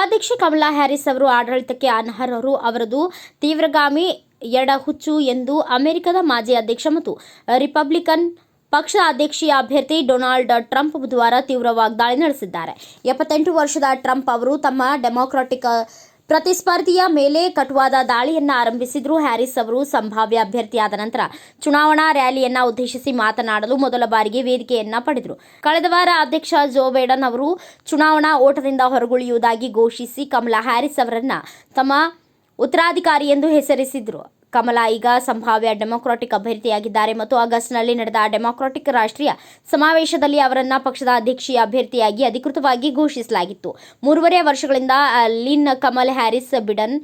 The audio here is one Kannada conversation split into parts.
ಅಧ್ಯಕ್ಷೆ ಕಮಲಾ ಹ್ಯಾರಿಸ್ ಅವರು ಆಡಳಿತಕ್ಕೆ ಅನರ್ಹರು. ಅವರದು ತೀವ್ರಗಾಮಿ ಎಡಹುಚ್ಚು ಎಂದು ಅಮೆರಿಕದ ಮಾಜಿ ಅಧ್ಯಕ್ಷ ಮತ್ತು ರಿಪಬ್ಲಿಕನ್ ಪಕ್ಷ ಅಧ್ಯಕ್ಷೀಯ ಅಭ್ಯರ್ಥಿ ಡೊನಾಲ್ಡ್ ಟ್ರಂಪ್ ಬುಧವಾರ ತೀವ್ರ ವಾಗ್ದಾಳಿ ನಡೆಸಿದ್ದಾರೆ. ಎಪ್ಪತ್ತೆಂಟು ವರ್ಷದ ಟ್ರಂಪ್ ಅವರು ತಮ್ಮ ಡೆಮಾಕ್ರಾಟಿಕ್ ಪ್ರತಿಸ್ಪರ್ಧಿಯ ಮೇಲೆ ಕಟುವಾದ ದಾಳಿಯನ್ನ ಆರಂಭಿಸಿದ್ರು ಹ್ಯಾರಿಸ್ ಅವರು. ಸಂಭಾವ್ಯ ಅಭ್ಯರ್ಥಿಯಾದ ನಂತರ ಚುನಾವಣಾ ರ್ಯಾಲಿಯನ್ನ ಉದ್ದೇಶಿಸಿ ಮಾತನಾಡಲು ಮೊದಲ ಬಾರಿಗೆ ವೇದಿಕೆಯನ್ನ ಪಡೆದರು. ಕಳೆದ ವಾರ ಅಧ್ಯಕ್ಷ ಜೋ ಬೈಡನ್ ಅವರು ಚುನಾವಣಾ ಓಟದಿಂದ ಹೊರಗುಳಿಯುವುದಾಗಿ ಘೋಷಿಸಿ ಕಮಲಾ ಹ್ಯಾರಿಸ್ ಅವರನ್ನ ತಮ್ಮ ಉತ್ತರಾಧಿಕಾರಿ ಎಂದು ಹೆಸರಿಸಿದ್ರು. ಕಮಲಾ ಈಗ ಸಂಭಾವ್ಯ ಡೆಮೊಕ್ರಾಟಿಕ್ ಅಭ್ಯರ್ಥಿಯಾಗಿದ್ದಾರೆ ಮತ್ತು ಆಗಸ್ಟ್ನಲ್ಲಿ ನಡೆದ ಡೆಮೊಕ್ರಾಟಿಕ್ ರಾಷ್ಟ್ರೀಯ ಸಮಾವೇಶದಲ್ಲಿ ಅವರನ್ನ ಪಕ್ಷದ ಅಧ್ಯಕ್ಷೀಯ ಅಭ್ಯರ್ಥಿಯಾಗಿ ಅಧಿಕೃತವಾಗಿ ಘೋಷಿಸಲಾಗಿತ್ತು. ಮೂರುವರೆ ವರ್ಷಗಳಿಂದ ಲಿನ್ ಕಮಲ್ ಹ್ಯಾರಿಸ್ ಬಿಡನ್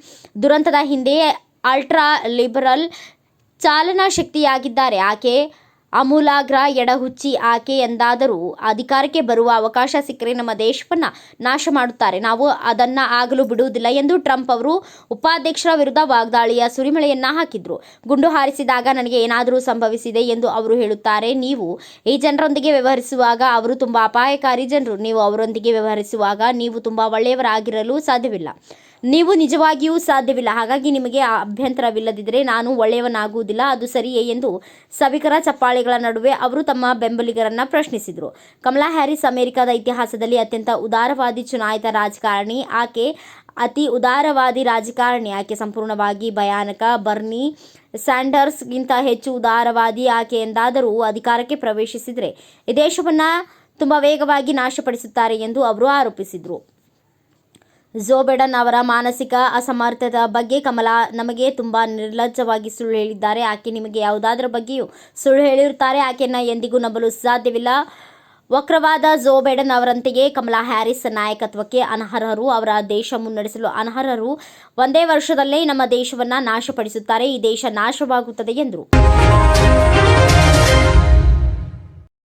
ದುರಂತದ ಹಿಂದೆ ಅಲ್ಟ್ರಾ ಲಿಬರಲ್ ಚಾಲನಾ ಶಕ್ತಿಯಾಗಿದ್ದಾರೆ. ಆಕೆ ಅಮೂಲಾಗ್ರ ಎಡಹುಚ್ಚಿ ಆಕೆ ಎಂದಾದರೂ ಅಧಿಕಾರಕ್ಕೆ ಬರುವ ಅವಕಾಶ ಸಿಕ್ಕರೆ ನಮ್ಮ ದೇಶವನ್ನ ನಾಶ ಮಾಡುತ್ತಾರೆ. ನಾವು ಅದನ್ನ ಆಗಲು ಬಿಡುವುದಿಲ್ಲ ಎಂದು ಟ್ರಂಪ್ ಅವರು ಉಪಾಧ್ಯಕ್ಷರ ವಿರುದ್ಧ ವಾಗ್ದಾಳಿಯ ಸುರಿಮಳೆಯನ್ನ ಹಾಕಿದ್ರು. ಗುಂಡು ಹಾರಿಸಿದಾಗ ನನಗೆ ಏನಾದರೂ ಸಂಭವಿಸಿದೆ ಎಂದು ಅವರು ಹೇಳುತ್ತಾರೆ. ನೀವು ಈ ಜನರೊಂದಿಗೆ ವ್ಯವಹರಿಸುವಾಗ ಅವರು ತುಂಬಾ ಅಪಾಯಕಾರಿ ಜನರು. ನೀವು ಅವರೊಂದಿಗೆ ವ್ಯವಹರಿಸುವಾಗ ನೀವು ತುಂಬಾ ಒಳ್ಳೆಯವರಾಗಿರಲು ಸಾಧ್ಯವಿಲ್ಲ. ನೀವು ನಿಜವಾಗಿಯೂ ಸಾಧ್ಯವಿಲ್ಲ. ಹಾಗಾಗಿ ನಿಮಗೆ ಅಭ್ಯಂತರವಿಲ್ಲದಿದ್ದರೆ ನಾನು ಒಳ್ಳೆಯವನಾಗುವುದಿಲ್ಲ, ಅದು ಸರಿಯೇ ಎಂದು ಸಭಿಕರ ಚಪ್ಪಾಳೆಗಳ ನಡುವೆ ಅವರು ತಮ್ಮ ಬೆಂಬಲಿಗರನ್ನ ಪ್ರಶ್ನಿಸಿದರು. ಕಮಲಾ ಹ್ಯಾರಿಸ್ ಅಮೆರಿಕದ ಇತಿಹಾಸದಲ್ಲಿ ಅತ್ಯಂತ ಉದಾರವಾದಿ ಚುನಾಯಿತ ರಾಜಕಾರಣಿ. ಆಕೆ ಅತಿ ಉದಾರವಾದಿ ರಾಜಕಾರಣಿ. ಆಕೆ ಸಂಪೂರ್ಣವಾಗಿ ಭಯಾನಕ. ಬರ್ನಿ ಸ್ಯಾಂಡರ್ಸ್ಗಿಂತ ಹೆಚ್ಚು ಉದಾರವಾದಿ ಆಕೆ ಎಂದಾದರೂ ಅಧಿಕಾರಕ್ಕೆ ಪ್ರವೇಶಿಸಿದರೆ ಈ ದೇಶವನ್ನು ತುಂಬ ವೇಗವಾಗಿ ನಾಶಪಡಿಸುತ್ತಾರೆ ಎಂದು ಅವರು ಆರೋಪಿಸಿದರು. ಜೋ ಬೈಡನ್ ಅವರ ಮಾನಸಿಕ ಅಸಮರ್ಥದ ಬಗ್ಗೆ ಕಮಲಾ ನಮಗೆ ತುಂಬ ನಿರ್ಲಜ್ಜವಾಗಿ ಸುಳ್ಳು ಹೇಳಿದ್ದಾರೆ. ಆಕೆ ನಿಮಗೆ ಯಾವುದಾದ್ರ ಬಗ್ಗೆಯೂ ಸುಳ್ಳು ಹೇಳಿರುತ್ತಾರೆ. ಆಕೆಯನ್ನ ಎಂದಿಗೂ ನಂಬಲು ಸಾಧ್ಯವಿಲ್ಲ. ವಕ್ರವಾದ ಜೋ ಬೈಡನ್ ಅವರಂತೆಯೇ ಕಮಲಾ ಹ್ಯಾರಿಸ್ ನಾಯಕತ್ವಕ್ಕೆ ಅನರ್ಹರು. ಅವರ ದೇಶ ಮುನ್ನಡೆಸಲು ಅನರ್ಹರು. ಒಂದೇ ವರ್ಷದಲ್ಲೇ ನಮ್ಮ ದೇಶವನ್ನ ನಾಶಪಡಿಸುತ್ತಾರೆ. ಈ ದೇಶ ನಾಶವಾಗುತ್ತದೆ ಎಂದರು.